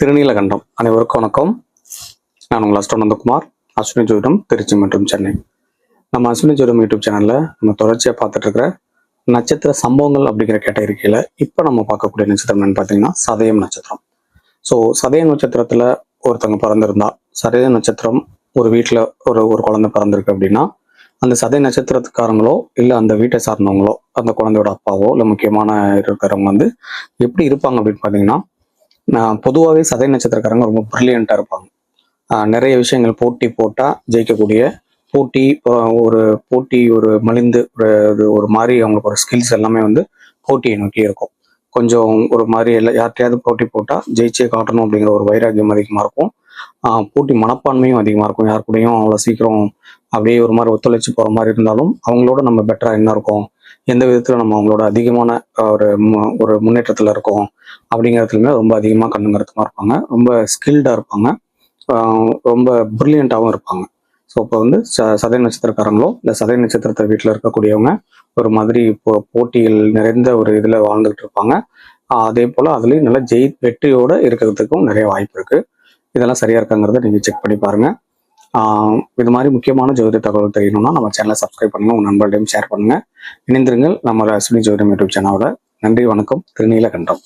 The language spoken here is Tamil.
திருநீலகண்டம். அனைவருக்கும் வணக்கம். நான் உங்கள் அஸ்டோனந்தகுமார் அஸ்வினி ஜோதிடம் திருச்சி மற்றும் சென்னை. நம்ம அஸ்வினி ஜோதிடம் யூடியூப் சேனலில் நம்ம தொடர்ச்சியாக பார்த்துட்டு இருக்கிற நட்சத்திர சம்பவங்கள் அப்படிங்கிற கேட்டகரிக்கையில் இப்போ நம்ம பார்க்கக்கூடிய நட்சத்திரம் என்னன்னு பார்த்தீங்கன்னா சதயம் நட்சத்திரம். ஸோ சதயம் நட்சத்திரத்தில் ஒருத்தவங்க பிறந்திருந்தா சதய நட்சத்திரம் ஒரு வீட்டில் ஒரு ஒரு குழந்தை பிறந்திருக்கு அப்படின்னா அந்த சதய நட்சத்திரத்துக்காரங்களோ இல்லை அந்த வீட்டை சார்ந்தவங்களோ அந்த குழந்தையோட அப்பாவோ இல்லை முக்கியமான இருக்கிறவங்க வந்து எப்படி இருப்பாங்க அப்படின்னு பார்த்தீங்கன்னா நான் பொதுவாகவே சதய நட்சத்திரக்காரங்க ரொம்ப ப்ரில்லியண்ட்டாக இருப்பாங்க. நிறைய விஷயங்கள் போட்டி போட்டால் ஜெயிக்கக்கூடிய போட்டி ஒரு போட்டி ஒரு மலிந்து ஒரு இது ஒரு மாதிரி அவங்களுக்கு ஒரு ஸ்கில்ஸ் எல்லாமே வந்து போட்டியை நோக்கி இருக்கும். கொஞ்சம் ஒரு மாதிரி எல்லாம் யார்கிட்டயாவது போட்டி போட்டால் ஜெயிச்சே காட்டணும் அப்படிங்கிற ஒரு வைராக்கியம் அதிகமாக இருக்கும். போட்டி மனப்பான்மையும் அதிகமாக இருக்கும். யார் கூடயும் அவ்வளோ சீக்கிரம் அப்படியே ஒரு மாதிரி ஒத்துழைச்சு போகிற மாதிரி இருந்தாலும் அவங்களோட நம்ம பெட்டராக என்ன இருக்கும்? எந்த விதத்தில் நம்ம அவங்களோட அதிகமான ஒரு மு- ஒரு முன்னேற்றத்தில் இருக்கோம் அப்படிங்கிறதுலுமே ரொம்ப அதிகமாக கண்ணுங்கிறதுமா இருப்பாங்க. ரொம்ப ஸ்கில்டாக இருப்பாங்க. ரொம்ப ப்ரில்லியண்ட்டாகவும் இருப்பாங்க. ஸோ இப்போ வந்து ச சதய நட்சத்திரக்காரங்களோ இல்லை சதய நட்சத்திரத்தை வீட்டில் இருக்கக்கூடியவங்க ஒரு மாதிரி இப்போ போட்டிகள் நிறைந்த ஒரு இதில் வாழ்ந்துகிட்டு இருப்பாங்க. அதே போல் அதுலேயும் நல்லா ஜெய் வெற்றியோடு இருக்கிறதுக்கும் நிறைய வாய்ப்பு இருக்குது இதெல்லாம் சரியாக இருக்காங்கிறத நீங்கள் செக் பண்ணி பாருங்கள் இது மாதிரி முக்கியமான ஜோதிட தகவல் தெரியணும்னா நம்ம சேனலை சப்ஸ்கிரைப் பண்ணுங்க உங்க நண்பர்களையும் ஷேர் பண்ணுங்க. இணைந்திருங்கள் நம்ம அஸ்வினி ஜோதிடம் யூடியூப் சேனலோட நன்றி வணக்கம் திருநீலகண்டம்.